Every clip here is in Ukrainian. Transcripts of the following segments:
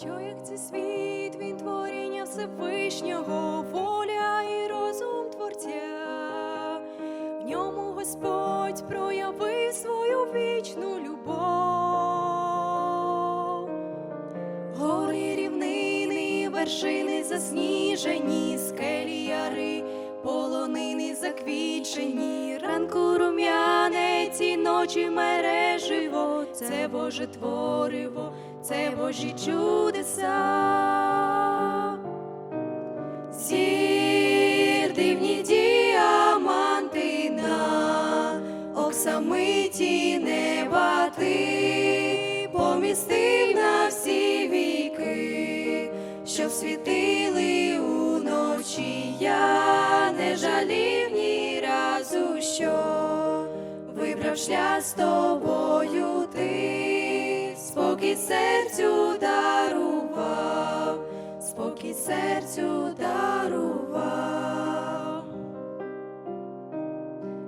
Що як це світ, він творіння Всевишнього, воля і розум творця, в ньому Господь проявив свою вічну любов. Гори рівнини, вершини засніжені, скелі яри, полонини заквічені, ранку рум'янець і ночі мереживо, це Боже твориво, це Божі чудеса. Зір дивні діаманти на оксамиті неба ти помістив на всі віки, щоб світили уночі. Я не жалів ні разу, що вибрав шлях з тобою ти, спокій серцю дарував, спокій серцю дарував.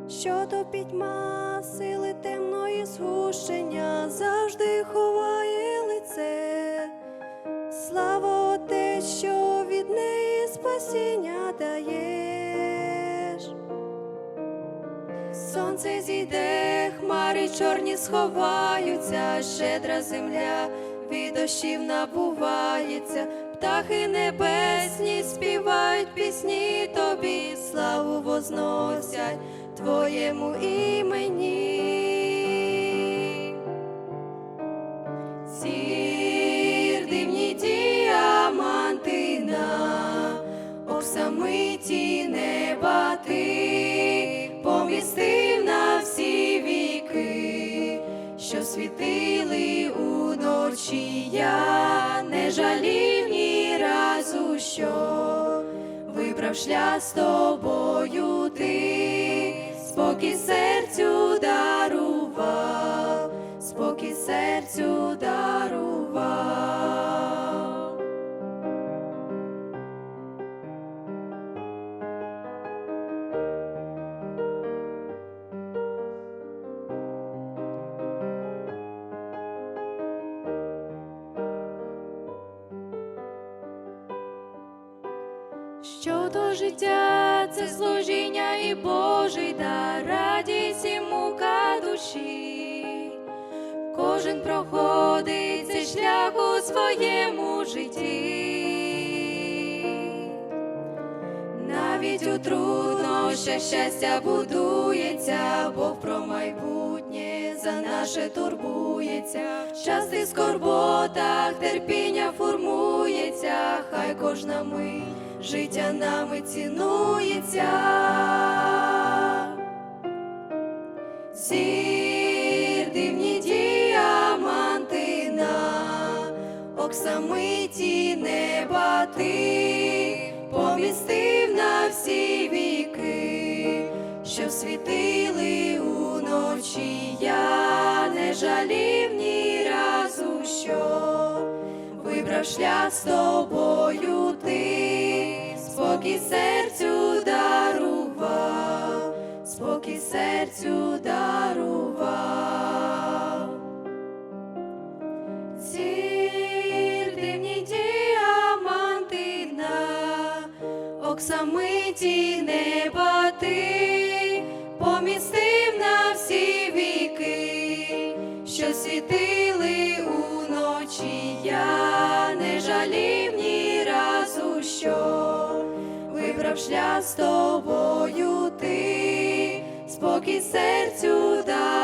Що то пітьма сили темної згущення завжди ховає лице. Слава те, що від неї спасіння даєш. Сонце зійде, хмари чорні сховаються, щедра земля від дощів набувається, птахи небесні співають пісні тобі, славу возносять твоєму імені. Зір дивні діаманти на оксамиті неба що вибрав шлях з тобою ти, спокій серцю дарував, Що то життя, це служіння і Божий дар, радість і мука душі. Кожен проходить цей шлях у своєму житті. Навіть у труднощах щастя будується, Бог про майбутнє за наше турбується. В Части скорботах терпіння формується, хай кожна мить життя нами цінується. Зір дивні діаманти на оксамиті неба ти помістив на всі віки, що світили уночі. Я не жалів ні разу, що вибрав шлях з тобою спокій серцю дарував, спокій серцю дарував. сіль дивні діаманти на оксамиті неба ти вибрав шлях з тобою ти, спокій серцю дай.